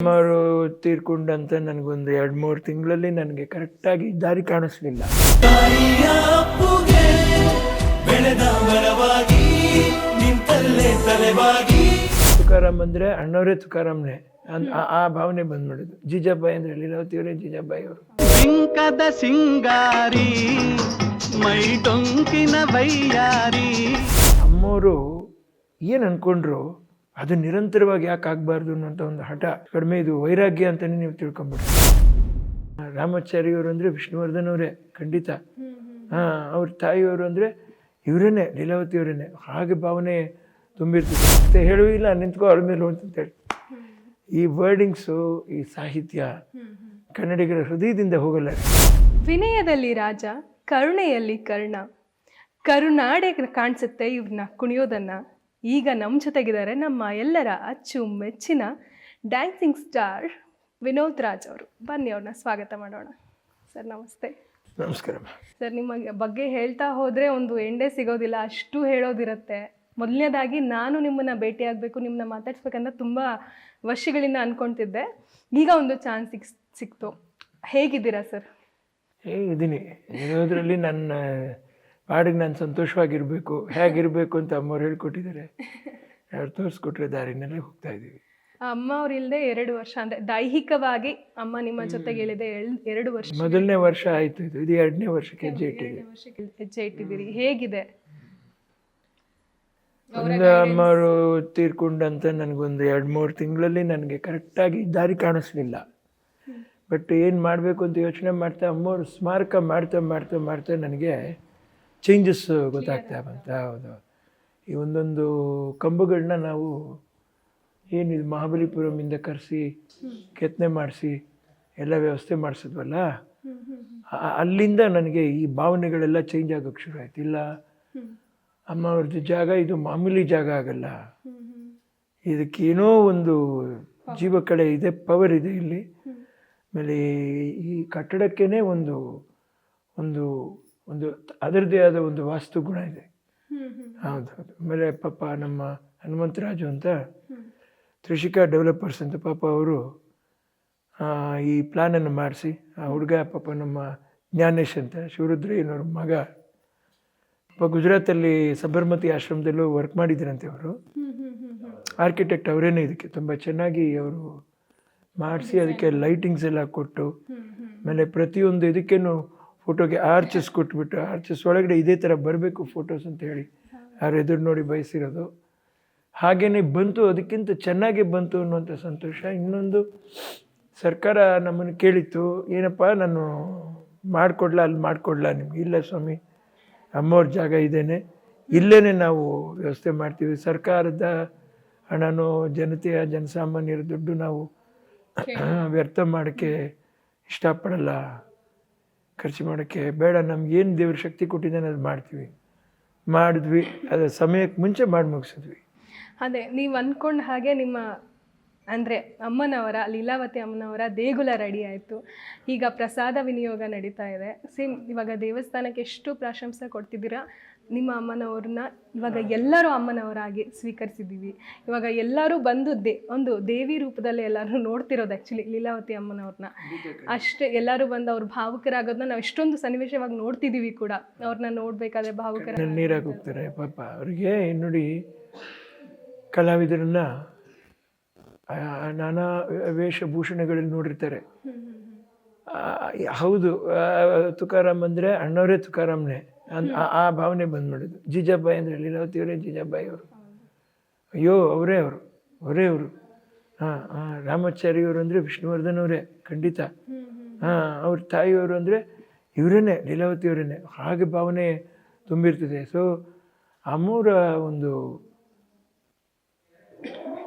ಅವರು ತೀರ್ಕೊಂಡಂತ ನನಗೊಂದು ಎರಡು ಮೂರು ತಿಂಗಳಲ್ಲಿ ನನಗೆ ಕರೆಕ್ಟಾಗಿ ದಾರಿ ಕಾಣಿಸ್ಲಿಲ್ಲ. ತುಕಾರಾಮ್ ಅಂದರೆ ಅಣ್ಣವರೇ ತುಕಾರಾಮ್ನೇ. ಆ ಭಾವನೆ ಬಂದ್ಬಿಡೋದು. ಜಿಜಾಬಾಯಿ ಅಂದ್ರೆ ಲೀಲಾವತಿಯವರೇ ಜಿಜಾಬಾಯಿ ಅವರು. ಸಿಂಕದ ಸಿಂಗಾರಿ ಮೈ ಟೊಂಕಿನ ಬೈಯಾರಿ. ಅಮ್ಮವರು ಏನು ಅನ್ಕೊಂಡ್ರು? ಅದು ನಿರಂತರವಾಗಿ ಯಾಕೆ ಆಗಬಾರ್ದು ಅನ್ನೋಂಥ ಒಂದು ಹಠ. ಕಡಿಮೆ ಇದು ವೈರಾಗ್ಯ ಅಂತಲೇ ನೀವು ತಿಳ್ಕೊಂಬಿಡ್ರಿ ರಾಮಾಚಾರ್ಯವರು ಅಂದರೆ ವಿಷ್ಣುವರ್ಧನ್ ಅವರೇ, ಖಂಡಿತ. ಹಾಂ, ಅವ್ರ ತಾಯಿಯವರು ಅಂದರೆ ಇವರೇನೆ ಲೀಲಾವತಿಯವರೇನೆ ಹಾಗೆ ಭಾವನೆ ತುಂಬಿರ್ತದೆ. ಮತ್ತೆ ಹೇಳುವಿಲ್ಲ ನಿಂತ್ಕೋ, ಅವ್ರ ಮೇಲೆ ಅಂತಂತೇಳಿ ಈ ವರ್ಡಿಂಗ್ಸು, ಈ ಸಾಹಿತ್ಯ ಕನ್ನಡಿಗರ ಹೃದಯದಿಂದ ಹೋಗಲ್ಲ. ವಿನಯದಲ್ಲಿ ರಾಜ, ಕರುಣೆಯಲ್ಲಿ ಕರ್ಣ. ಕರುನಾಡೆ ಕಾಣಿಸುತ್ತೆ ಇವ್ರನ್ನ ಕುಣಿಯೋದನ್ನ. ಈಗ ನಮ್ಮ ಜೊತೆಗಿದ್ದಾರೆ ನಮ್ಮ ಎಲ್ಲರ ಅಚ್ಚು ಮೆಚ್ಚಿನ ಡ್ಯಾನ್ಸಿಂಗ್ ಸ್ಟಾರ್ ವಿನೋದ್ ರಾಜ್ ಅವರು. ಬನ್ನಿ ಅವ್ರನ್ನ ಸ್ವಾಗತ ಮಾಡೋಣ. ಸರ್ ನಮಸ್ತೆ. ನಮಸ್ಕಾರ ಸರ್ ನಿಮ್ಮ ಬಗ್ಗೆ ಹೇಳ್ತಾ ಹೋದರೆ ಒಂದು ಎಂಡೇ ಸಿಗೋದಿಲ್ಲ ಅಷ್ಟು ಹೇಳೋದಿರುತ್ತೆ. ಮೊದಲನೇದಾಗಿ ನಾನು ನಿಮ್ಮನ್ನು ಭೇಟಿಯಾಗಬೇಕು ನಿಮ್ಮನ್ನ ಮಾತಾಡ್ಸ್ಬೇಕಂತ ತುಂಬ ವರ್ಷಗಳಿಂದ ಅಂದ್ಕೊಳ್ತಿದ್ದೆ ಈಗ ಒಂದು ಚಾನ್ಸ್ ಸಿಕ್ ಸಿಕ್ತು. ಹೇಗಿದ್ದೀರಾ ಸರ್? ಹೇಗಿದ್ದೀನಿ? ಇರೋದ್ರಲ್ಲಿ ನನ್ನ ಪಾಡಿಗೆ ನಾನು ಸಂತೋಷವಾಗಿರಬೇಕು. ಹೇಗಿರಬೇಕು ಅಂತ ಅಮ್ಮವ್ರು ಹೇಳ್ಕೊಟ್ಟಿದ್ದಾರೆ. ಅವ್ರು ತೋರಿಸ್ಕೊಟ್ರೆ ದಾರಿನಲ್ಲೇ ಹೋಗ್ತಾ ಇದ್ದೀವಿ. ಅಮ್ಮ ಅವ್ರು ಇಲ್ಲದೆ ಎರಡು ವರ್ಷ ಅಂದರೆ ದೈಹಿಕವಾಗಿ ಅಮ್ಮ ನಿಮ್ಮ ಜೊತೆಗೆ ಹೇಳಿದೆ ಎರಡು ವರ್ಷ. ಮೊದಲನೇ ವರ್ಷ ಆಯಿತು ಇದು. ಇದು ಎರಡನೇ ವರ್ಷಕ್ಕೆ ಹೆಜ್ಜೆ ಇಟ್ಟಿದೆ ವರ್ಷಕ್ಕೆ ಹೆಜ್ಜೆ ಇಟ್ಟಿದ್ದೀರಿ. ಹೇಗಿದೆ? ಒಂದು ಅಮ್ಮವರು ತೀರ್ಕೊಂಡಂತ ನನಗೊಂದು ಎರಡು ಮೂರು ತಿಂಗಳಲ್ಲಿ ನನಗೆ ಕರೆಕ್ಟಾಗಿ ದಾರಿ ಕಾಣಿಸ್ಲಿಲ್ಲ. ಬಟ್ ಏನು ಮಾಡಬೇಕು ಅಂತ ಯೋಚನೆ ಮಾಡ್ತಾ ಅಮ್ಮವ್ರು ಸ್ಮಾರಕ ಮಾಡ್ತಾ ಮಾಡ್ತಾ ಮಾಡ್ತಾ ನನಗೆ ಚೇಂಜಸ್ ಗೊತ್ತಾಗ್ತಾ ಬಂತೆ. ಹೌದು. ಈ ಒಂದೊಂದು ಕಂಬಗಳನ್ನ ನಾವು ಏನಿದು ಮಹಾಬಲಿಪುರಮಿಂದ ಕರೆಸಿ ಕೆತ್ತನೆ ಮಾಡಿಸಿ ಎಲ್ಲ ವ್ಯವಸ್ಥೆ ಮಾಡಿಸಿದ್ವಲ್ಲ? ಅಲ್ಲಿಂದ ನನಗೆ ಈ ಭಾವನೆಗಳೆಲ್ಲ ಚೇಂಜ್ ಆಗೋಕ್ಕೆ ಶುರು ಆಯ್ತು. ಇಲ್ಲ ಅಮ್ಮ ಅವ್ರದ್ದು ಜಾಗ ಇದು ಮಾಮೂಲಿ ಜಾಗ ಆಗಲ್ಲ. ಇದಕ್ಕೇನೋ ಒಂದು ಜೀವ ಕಳೆ ಇದೆ ಪವರ್ ಇದೆ ಇಲ್ಲಿ. ಆಮೇಲೆ ಈ ಕಟ್ಟಡಕ್ಕೇ ಒಂದು ಒಂದು ಒಂದು ಅದರದ್ದೇ ಆದ ಒಂದು ವಾಸ್ತು ಗುಣ ಇದೆ. ಹೌದು ಹೌದು. ಆಮೇಲೆ ಪಾಪ ನಮ್ಮ ಹನುಮಂತರಾಜು ಅಂತ ತ್ರಿಷಿಕಾ ಡೆವಲಪರ್ಸ್ ಅಂತ ಪಾಪ ಅವರು ಈ ಪ್ಲ್ಯಾನನ್ನು ಮಾಡಿಸಿ ಆ ಹುಡುಗ ಪಾಪ ನಮ್ಮ ಜ್ಞಾನೇಶ್ ಅಂತ ಶಿವರುದ್ರಯ್ಯನವ್ರ ಮಗ. ಪಾಪ ಗುಜರಾತಲ್ಲಿ ಸಬರ್ಮತಿ ಆಶ್ರಮದಲ್ಲೂ ವರ್ಕ್ ಮಾಡಿದ್ರಂತೆ ಅವರು. ಆರ್ಕಿಟೆಕ್ಟ್ ಅವರೇನೇ ಇದಕ್ಕೆ ತುಂಬ ಚೆನ್ನಾಗಿ ಅವರು ಮಾಡಿಸಿ ಅದಕ್ಕೆ ಲೈಟಿಂಗ್ಸ್ ಎಲ್ಲ ಕೊಟ್ಟು ಆಮೇಲೆ ಪ್ರತಿಯೊಂದು ಇದಕ್ಕೇನು ಫೋಟೋಗೆ ಆರ್ಚಸ್ ಕೊಟ್ಬಿಟ್ಟು ಆರ್ಚಸ್ ಒಳಗಡೆ ಇದೇ ಥರ ಬರಬೇಕು ಫೋಟೋಸ್ ಅಂತ ಹೇಳಿ ಯಾರು ಎದುರು ನೋಡಿ ಬಯಸಿರೋದು. ಹಾಗೇ ಬಂತು ಅದಕ್ಕಿಂತ ಚೆನ್ನಾಗಿ ಬಂತು ಅನ್ನುವಂಥ ಸಂತೋಷ. ಇನ್ನೊಂದು ಸರ್ಕಾರ ನಮ್ಮನ್ನು ಕೇಳಿತ್ತು ಏನಪ್ಪ ನಾನು ಮಾಡಿಕೊಡ್ಲಾ ಅಲ್ಲಿ ಮಾಡಿಕೊಡ್ಲಾ ನಿಮ್ಗೆ? ಇಲ್ಲ ಸ್ವಾಮಿ ಅಮ್ಮವ್ರ ಜಾಗ ಇದ್ದೇನೆ ಇಲ್ಲೇ ನಾವು ವ್ಯವಸ್ಥೆ ಮಾಡ್ತೀವಿ. ಸರ್ಕಾರದ ಹಣನೋ ಜನತೆಯ ಜನಸಾಮಾನ್ಯರ ದುಡ್ಡು ನಾವು ವ್ಯರ್ಥ ಮಾಡೋಕ್ಕೆ ಇಷ್ಟಪಡಲ್ಲ. ಖರ್ಚು ಮಾಡೋಕ್ಕೆ ಬೇಡ ನಮ್ಗೇನು ದೇವ್ರ ಶಕ್ತಿ ಕೊಟ್ಟಿದ್ದಾನೆ ಅದು ಮಾಡ್ತೀವಿ. ಮಾಡಿದ್ವಿ, ಅದರ ಸಮಯಕ್ಕೆ ಮುಂಚೆ ಮಾಡಿ ಮುಗಿಸಿದ್ವಿ. ಅದೇ, ನೀವು ಅಂದ್ಕೊಂಡ ಹಾಗೆ ನಿಮ್ಮ ಅಂದರೆ ಅಮ್ಮನವರ, ಲೀಲಾವತಿ ಅಮ್ಮನವರ ದೇಗುಲ ರೆಡಿ ಆಯಿತು. ಈಗ ಪ್ರಸಾದ ವಿನಿಯೋಗ ನಡೀತಾ ಇದೆ. ಸೇಮ್ ಇವಾಗ ದೇವಸ್ಥಾನಕ್ಕೆ ಎಷ್ಟು ಪ್ರಾಶಂಸೆ ಕೊಡ್ತಿದ್ದೀರಾ? ನಿಮ್ಮ ಅಮ್ಮನವ್ರನ್ನ ಇವಾಗ ಎಲ್ಲರೂ ಅಮ್ಮನವರಾಗಿ ಸ್ವೀಕರಿಸಿದ್ದೀವಿ. ಇವಾಗ ಎಲ್ಲರೂ ಬಂದು ದೇ ಒಂದು ದೇವಿ ರೂಪದಲ್ಲಿ ಎಲ್ಲರೂ ನೋಡ್ತಿರೋದು ಆ್ಯಕ್ಚುಲಿ ಲೀಲಾವತಿ ಅಮ್ಮನವ್ರನ್ನ. ಅಷ್ಟೇ ಎಲ್ಲರೂ ಬಂದು ಅವ್ರು ಭಾವುಕರಾಗೋದನ್ನ ನಾವು ಎಷ್ಟೊಂದು ಸನ್ನಿವೇಶವಾಗಿ ನೋಡ್ತಿದ್ದೀವಿ ಕೂಡ. ಅವ್ರನ್ನ ನೋಡಬೇಕಾದ್ರೆ ಭಾವುಕರ ನೀರಾಗಿ ಹೋಗ್ತಾರೆ ಪಾಪ ಅವರಿಗೆ ನೋಡಿ ಕಲಾವಿದರನ್ನ ನಾನಾ ವೇಷಭೂಷಣಗಳಲ್ಲಿ ನೋಡಿರ್ತಾರೆ. ಹೌದು ತುಕಾರಾಮ್ ಅಂದರೆ ಅಣ್ಣವರೇ ತುಕಾರಾಮ್ನೇ. ಆ- ಆ ಭಾವನೆ ಬಂದ್ಬಿಡೋದು ಜೀಜಾಬಾಯಿ ಅಂದರೆ ಲೀಲಾವತಿಯವರೇ ಜೀಜಾಬಾಯಿ ಅವರು. ಅಯ್ಯೋ ಅವರೇ ಅವರು. ಅವರೇ ಅವರು. ಹಾಂ ಹಾಂ ರಾಮಾಚಾರ್ಯವರು ಅಂದರೆ ವಿಷ್ಣುವರ್ಧನ್ ಅವರೇ ಖಂಡಿತ. ಹಾಂ ಅವ್ರ ತಾಯಿಯವರು ಅಂದರೆ ಇವರೇನೆ ಲೀಲಾವತಿಯವರೇನೆ ಹಾಗೆ ಭಾವನೆ ತುಂಬಿರ್ತದೆ. ಸೊ ಅಮ್ಮವರ ಒಂದು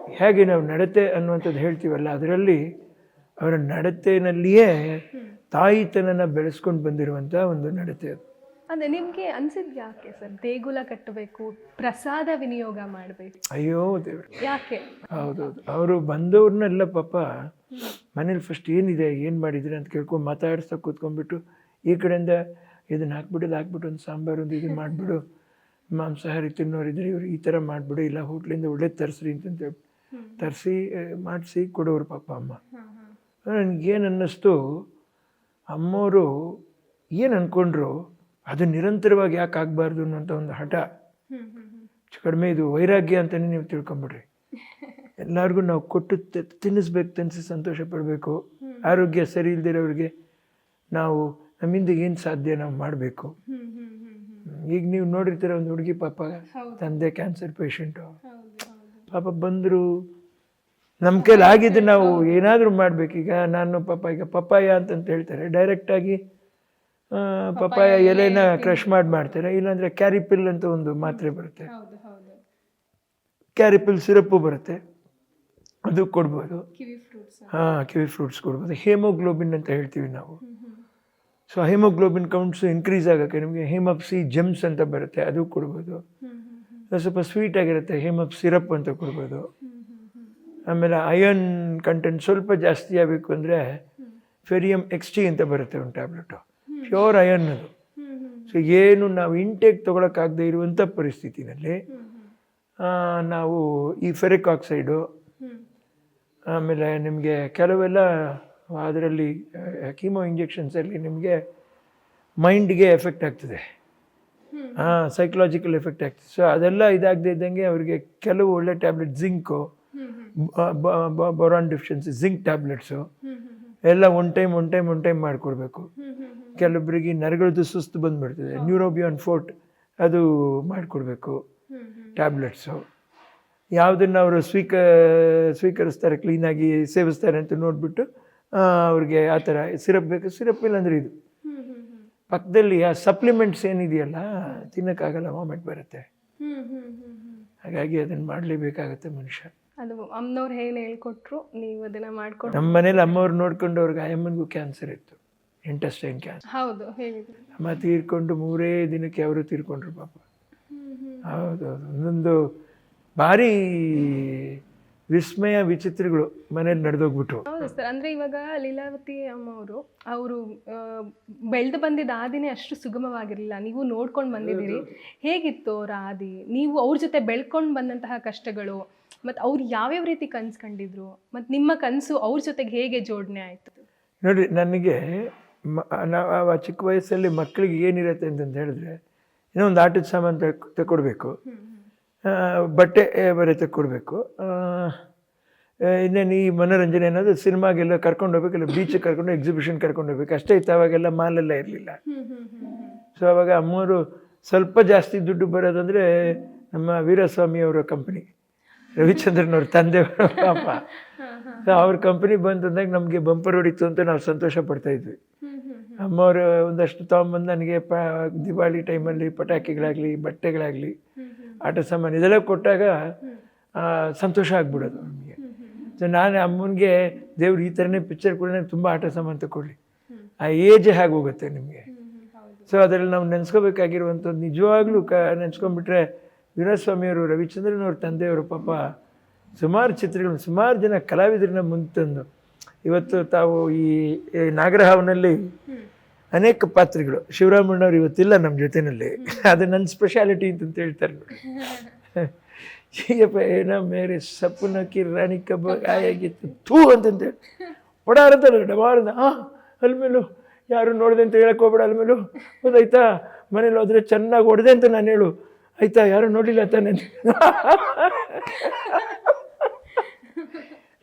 ಹೇಗೆ ನಾವು ನಡತೆ ಅನ್ನುವಂಥದ್ದು ಹೇಳ್ತೀವಲ್ಲ ಅದರಲ್ಲಿ ಅವರ ನಡತೆಯಲ್ಲಿಯೇ ತಾಯಿತನನ ಬೆಳೆಸ್ಕೊಂಡು ಬಂದಿರುವಂಥ ಒಂದು ನಡತೆ ಅದು. ಅದೇ ನಿಮಗೆ ಅನ್ಸಿದ್ ಯಾಕೆ ಸರ್? ದೇಗುಲ ಕಟ್ಟಬೇಕು ಪ್ರಸಾದ ವಿನಿಯೋಗ ಮಾಡಬೇಕು? ಅಯ್ಯೋ ದೇವ್ರು. ಯಾಕೆ? ಹೌದೌದು ಅವರು ಬಂದವ್ರನ್ನೆಲ್ಲ ಪಾಪ ಮನೇಲಿ ಫಸ್ಟ್ ಏನಿದೆ ಏನು ಮಾಡಿದ್ರಿ ಅಂತ ಕೇಳ್ಕೊಂಡು ಮಾತಾಡಿಸ್ತಾ ಕೂತ್ಕೊಂಡ್ಬಿಟ್ಟು ಈ ಕಡೆಯಿಂದ ಇದನ್ನ ಹಾಕ್ಬಿಡು ಇದು ಹಾಕ್ಬಿಟ್ಟು ಒಂದು ಸಾಂಬಾರು ಒಂದು ಇದು ಮಾಡಿಬಿಡು ಮಾಂಸಾಹಾರಿ ತಿನ್ನೋರಿದ್ರೆ ಇವ್ರು ಈ ಥರ ಮಾಡಿಬಿಡು ಇಲ್ಲ ಹೋಟ್ಲಿಂದ ಒಳ್ಳೇದು ತರಿಸ್ರಿ ಅಂತಂತ ತರಿಸಿ ಮಾಡಿಸಿ ಕೊಡೋರು ಪಾಪ ಅಮ್ಮ. ನನಗೇನು ಅನ್ನಿಸ್ತು ಅಮ್ಮವರು ಏನು ಅಂದ್ಕೊಂಡ್ರು ಅದು ನಿರಂತರವಾಗಿ ಯಾಕೆ ಆಗಬಾರ್ದು ಅನ್ನೋಂಥ ಒಂದು ಹಠ. ಹೆಚ್ಚು ಕಡಿಮೆ ಇದು ವೈರಾಗ್ಯ ಅಂತಲೇ ನೀವು ತಿಳ್ಕೊಂಬಿಡ್ರಿ. ಎಲ್ಲರಿಗೂ ನಾವು ಕೊಟ್ಟು ತಿನ್ನಿಸ್ಬೇಕು ತಿನ್ನಿಸಿ ಸಂತೋಷ ಪಡಬೇಕು. ಆರೋಗ್ಯ ಸರಿ ಇಲ್ದಿರೋರಿಗೆ ನಾವು ನಮ್ಮಿಂದ ಏನು ಸಾಧ್ಯ ನಾವು ಮಾಡಬೇಕು. ಈಗ ನೀವು ನೋಡಿರ್ತೀರ ಒಂದು ಹುಡುಗಿ ಪಾಪ ತಂದೆ ಕ್ಯಾನ್ಸರ್ ಪೇಷಂಟು. ಪಾಪ ಬಂದರು ನಮ್ಮ ಕೈಲಿ ಆಗಿದ್ದು ನಾವು ಏನಾದರೂ ಮಾಡಬೇಕೀಗ ನಾನು ಪಾಪ ಈಗ ಪಪ್ಪಾಯ ಅಂತಂತ ಹೇಳ್ತಾರೆ. ಡೈರೆಕ್ಟಾಗಿ ಪಪ್ಪಾಯ ಎಲೆನ ಕ್ರಷ್ ಮಾಡಿ ಮಾಡ್ತಾರೆ ಇಲ್ಲಾಂದರೆ ಕ್ಯಾರಿಪಿಲ್ ಅಂತ ಒಂದು ಮಾತ್ರೆ ಬರುತ್ತೆ. ಕ್ಯಾರಿಪಿಲ್ ಸಿರಪ್ಪು ಬರುತ್ತೆ. ಅದು ಕೊಡ್ಬೋದು. ಹಾಂ ಕಿವಿ ಫ್ರೂಟ್ಸ್ ಕೊಡ್ಬೋದು. ಹೇಮೋಗ್ಲೋಬಿನ್ ಅಂತ ಹೇಳ್ತೀವಿ ನಾವು. ಸೊ ಹೇಮೋಗ್ಲೋಬಿನ್ ಕೌಂಟ್ಸ್ ಇನ್ಕ್ರೀಸ್ ಆಗೋಕ್ಕೆ ನಿಮಗೆ ಹೇಮಪ್ಸಿ ಜೆಮ್ಸ್ ಅಂತ ಬರುತ್ತೆ. ಅದು ಕೊಡ್ಬೋದು. ಸ್ವಲ್ಪ ಸ್ವೀಟ್ ಆಗಿರುತ್ತೆ. ಹೇಮಪ್ ಸಿರಪ್ ಅಂತ ಕೊಡ್ಬೋದು. ಆಮೇಲೆ ಅಯನ್ ಕಂಟೆಂಟ್ ಸ್ವಲ್ಪ ಜಾಸ್ತಿ ಆಗಬೇಕು ಅಂದರೆ ಫೆರಿಯಮ್ ಎಕ್ಸ್ಟಿ ಅಂತ ಬರುತ್ತೆ ಒಂದು ಟ್ಯಾಬ್ಲೆಟು ಪ್ಯೂರ್ ಅಯನ್ ಅದು. ಸೊ ಏನು ನಾವು ಇಂಟೇಕ್ ತೊಗೊಳಕ್ಕಾಗದೇ ಇರುವಂಥ ಪರಿಸ್ಥಿತಿನಲ್ಲಿ ನಾವು ಈ ಫೆರಿಕ್ ಆಕ್ಸೈಡು ಆಮೇಲೆ ನಿಮಗೆ ಕೆಲವೆಲ್ಲ ಅದರಲ್ಲಿ ಕೀಮೋ ಇಂಜೆಕ್ಷನ್ಸಲ್ಲಿ ನಿಮಗೆ ಮೈಂಡ್ಗೆ ಎಫೆಕ್ಟ್ ಆಗ್ತದೆ. ಹಾಂ ಸೈಕಲಾಜಿಕಲ್ ಎಫೆಕ್ಟ್ ಆಗ್ತದೆ. ಸೊ ಅದೆಲ್ಲ ಇದಾಗದೇ ಇದ್ದಂಗೆ ಅವರಿಗೆ ಕೆಲವು ಒಳ್ಳೆ tablet zinc boron deficiency zinc tablets ಎಲ್ಲ one time one time one time ಮಾಡಿಕೊಡ್ಬೇಕು. ಕೆಲವೊಬ್ಬರಿಗೆ ನರಗಳದ್ದು ಸುಸ್ತು ಬಂದುಬಿಡ್ತದೆ. ನ್ಯೂರೋಬಿಯನ್ ಫೋರ್ಟ್ ಅದು ಮಾಡಿಕೊಡ್ಬೇಕು. ಟ್ಯಾಬ್ಲೆಟ್ಸು. ಯಾವುದನ್ನು ಅವರು ಸ್ವೀಕ ಸ್ವೀಕರಿಸ್ತಾರೆ ಕ್ಲೀನಾಗಿ ಸೇವಿಸ್ತಾರೆ ಅಂತ ನೋಡಿಬಿಟ್ಟು ಅವ್ರಿಗೆ ಆ ಥರ ಸಿರಪ್ ಬೇಕು. ಸಿರಪ್ ಇಲ್ಲಾಂದರೆ ಇದು. ಪಕ್ಕದಲ್ಲಿ ಆ ಸಪ್ಲಿಮೆಂಟ್ಸ್ ಏನಿದೆಯಲ್ಲ ತಿನ್ನೋಕ್ಕಾಗಲ್ಲ ವಾಮಿಟ್ ಬರುತ್ತೆ. ಹಾಗಾಗಿ ಅದನ್ನು ಮಾಡಲೇಬೇಕಾಗುತ್ತೆ ಮನುಷ್ಯ. ಅದು ಅಮ್ಮನವ್ರು ಏನು ಹೇಳ್ಕೊಟ್ರು ನೀವು ಅದನ್ನು ಮಾಡ್ಕೊಂಡು ನಮ್ಮ ಮನೇಲಿ ಅಮ್ಮವ್ರು ನೋಡ್ಕೊಂಡು ಅವ್ರಿಗೆ ಅಮ್ಮನಿಗೂ ಕ್ಯಾನ್ಸರ್ ಇತ್ತು. ಇಂಟೆಸ್ಟೈನ್ ಕ್ಯಾನ್ಸರ್ ಹೌದು ಅಮ್ಮ ತೀರ್ಕೊಂಡು ಮೂರೇ ದಿನಕ್ಕೆ ಅವರು ತೀರ್ಕೊಂಡ್ರು ಪಾಪ. ಹೌದು ಹೌದು ಒಂದೊಂದು ಭಾರಿ ವಿಸ್ಮಯ ವಿಚಿತ್ರಗಳು ಮನೇಲಿ ನಡೆದೋಗ್ಬಿಟ್ಟು ಹೌದು ಸರ್. ಅಂದ್ರೆ ಇವಾಗ ಲೀಲಾವತಿ ಅಮ್ಮ ಅವರು ಅವರು ಬೆಳೆದು ಬಂದಿದ್ದ ಆದಿನೇ ಅಷ್ಟು ಸುಗಮವಾಗಿರಲಿಲ್ಲ. ನೀವು ನೋಡ್ಕೊಂಡು ಬಂದಿದ್ದೀರಿ. ಹೇಗಿತ್ತು ಅವರ ಆದಿ ನೀವು ಅವ್ರ ಜೊತೆ ಬೆಳ್ಕೊಂಡು ಬಂದಂತಹ ಕಷ್ಟಗಳು ಮತ್ತು ಅವ್ರು ಯಾವ್ಯಾವ ರೀತಿ ಕನ್ಸು ಕಂಡಿದ್ರು ಮತ್ತು ನಿಮ್ಮ ಕನಸು ಅವ್ರ ಜೊತೆಗೆ ಹೇಗೆ ಜೋಡಣೆ ಆಯಿತು? ನೋಡಿ ನನಗೆ ಮ ನಾವು ಆ ಚಿಕ್ಕ ವಯಸ್ಸಲ್ಲಿ ಮಕ್ಕಳಿಗೆ ಏನಿರುತ್ತೆ ಅಂತಂದು ಹೇಳಿದ್ರೆ ಇನ್ನೊಂದು ಒಂದು ಆಟದ ಸಾಮಾನು ತಗೊಡ್ಬೇಕು ಬಟ್ಟೆ ಬರೀ ತಕ್ಕೊಡ್ಬೇಕು ಇನ್ನೇನು ಈ ಮನೋರಂಜನೆ ಅನ್ನೋದು ಸಿನಿಮಾಗೆಲ್ಲ ಕರ್ಕೊಂಡು ಹೋಗ್ಬೇಕಲ್ಲ ಬೀಚಿಗೆ ಕರ್ಕೊಂಡು ಎಕ್ಸಿಬಿಷನ್ ಕರ್ಕೊಂಡು ಹೋಗ್ಬೇಕು. ಅಷ್ಟೇ ಇತ್ತು ಅವಾಗೆಲ್ಲ ಮಾಲೆಲ್ಲ ಇರಲಿಲ್ಲ. ಸೊ ಅವಾಗ ಅಮ್ಮವರು ಸ್ವಲ್ಪ ಜಾಸ್ತಿ ದುಡ್ಡು ಬರೋದಂದರೆ ನಮ್ಮ ವೀರಸ್ವಾಮಿ ಅವರ ಕಂಪ್ನಿ ರವಿಚಂದ್ರನ್ ಅವ್ರ ತಂದೆಯವರು ಪಾಪ ಸೊ ಅವ್ರ ಕಂಪ್ನಿ ಬಂತಂದಾಗ ನಮಗೆ ಬಂಪರ್ ಹೊಡಿತು ಅಂತ ನಾವು ಸಂತೋಷ ಪಡ್ತಾ ಇದ್ವಿ. ಅಮ್ಮವರು ಒಂದಷ್ಟು ತೊಗೊಂಬಂದು ನನಗೆ ಪ ದಿವಾಳಿ ಟೈಮಲ್ಲಿ ಪಟಾಕಿಗಳಾಗಲಿ ಬಟ್ಟೆಗಳಾಗಲಿ ಆಟ ಸಾಮಾನು ಇದೆಲ್ಲ ಕೊಟ್ಟಾಗ ಸಂತೋಷ ಆಗ್ಬಿಡೋದು ನಮಗೆ. ಸೊ ನಾನು ಅಮ್ಮನಿಗೆ ದೇವ್ರು ಈ ಥರನೇ ಪಿಕ್ಚರ್ ಕೂಡ ತುಂಬ ಆಟ ಸಾಮಾನು ತಗೊಳ್ಳಿ ಆ ಏಜ್ ಹೇಗೆ ಹೋಗುತ್ತೆ ನಿಮಗೆ ಸೊ ಅದರಲ್ಲಿ ನಾವು ನೆನೆಸ್ಕೋಬೇಕಾಗಿರುವಂಥದ್ದು ನಿಜವಾಗ್ಲೂ ಕ ನೆನೆಸ್ಕೊಂಡ್ಬಿಟ್ರೆ ವೀರಸ್ವಾಮಿಯವರು ರವಿಚಂದ್ರನ್ ಅವ್ರ ತಂದೆಯವರು ಪಾಪ ಸುಮಾರು ಚಿತ್ರಗಳು ಸುಮಾರು ಜನ ಕಲಾವಿದರನ್ನ ಮುಂದೆ ತಂದು ಇವತ್ತು ತಾವು ಈ ನಾಗರಹಾವನಲ್ಲಿ ಅನೇಕ ಪಾತ್ರಗಳು. ಶಿವರಾಮಣ್ಣವ್ರು ಇವತ್ತಿಲ್ಲ ನಮ್ಮ ಜೊತೆಯಲ್ಲಿ ಅದು ನನ್ನ ಸ್ಪೆಷಾಲಿಟಿ ಅಂತ ಹೇಳ್ತಾರೆ ನೋಡಿ. ಏನೋ ಮೇರೆ ಸಪ್ಪನ ಕಿರಾಣಿ ಕಬ್ಬ ಆಯಾಗಿತ್ತು. ಥೂ ಅಂತಂತೇಳಿ ಪಡಾರದಲ್ಲ ಡಬಾರದ ಹಾಂ ಅಲ್ಮೇಲು ಯಾರು ನೋಡಿದೆ ಅಂತ ಹೇಳಕ್ಕೆ ಹೋಗ್ಬೇಡ ಅಲ್ಮೇಲು. ಗೊತ್ತಾಯ್ತಾ ಮನೇಲಿ ಹೋದ್ರೆ ಚೆನ್ನಾಗಿ ಹೊಡೆದೆ ಅಂತ ನಾನು ಹೇಳು. ಆಯ್ತಾ? ಯಾರು ನೋಡಿಲ್ಲ ತಾನೆ?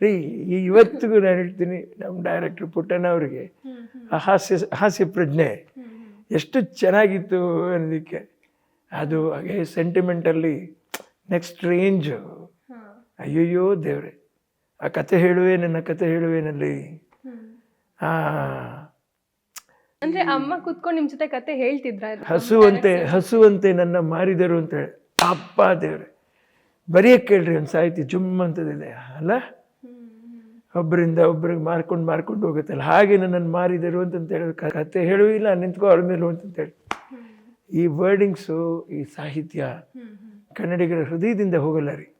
ರೀ ಈ ಇವತ್ತಿಗೂ ನಾನು ಹೇಳ್ತೀನಿ ನಮ್ಮ ಡೈರೆಕ್ಟ್ರ್ ಪುಟ್ಟಣ್ಣ ಅವರಿಗೆ ಆ ಹಾಸ್ಯ ಹಾಸ್ಯ ಪ್ರಜ್ಞೆ ಎಷ್ಟು ಚೆನ್ನಾಗಿತ್ತು ಅನ್ನೋದಕ್ಕೆ. ಅದು ಹಾಗೆ ಸೆಂಟಿಮೆಂಟಲ್ಲಿ ನೆಕ್ಸ್ಟ್ ರೇಂಜ್ ಅಯ್ಯಯ್ಯೋ ದೇವ್ರೆ ಆ ಕತೆ ಹೇಳುವೆ ನನ್ನ ಕತೆ ಹೇಳುವೇನಲ್ಲಿ. ಆ ಅಂದ್ರೆ ಅಮ್ಮ ಕುತ್ಕೊಂಡು ನಿಮ್ ಜೊತೆ ಕತೆ ಹೇಳ್ತಿದ್ರ? ಹಸುವಂತೆ ಹಸುವಂತೆ ನನ್ನ ಮಾರಿದರು ಅಂತ ಹೇಳಿ. ಅಪ್ಪ ದೇವ್ರೆ ಬರೆಯಕ್ಕೆ ಕೇಳ್ರಿ ಒಂದು ಸಾಹಿತಿ ಜುಮ್ ಅಂತದಿದೆ. ಅಲ್ಲ? ಒಬ್ಬರಿಂದ ಒಬ್ಬರಿಗೆ ಮಾರ್ಕೊಂಡು ಮಾರ್ಕೊಂಡು ಹೋಗುತ್ತಲ್ಲ. ಹಾಗೆ ನನ್ನನ್ನು ಮಾರಿದರು ಅಂತಂತ ಹೇಳಿ ಕತೆ ಹೇಳುವ ಹೇಳುವಿಲ್ಲ ನಿಂತ್ಕೋ ಅಂತಂತ ಹೇಳಿ. ಈ ವರ್ಡಿಂಗ್ಸು ಈ ಸಾಹಿತ್ಯ ಕನ್ನಡಿಗರ ಹೃದಯದಿಂದ ಹೋಗಲ್ಲ ರೀ.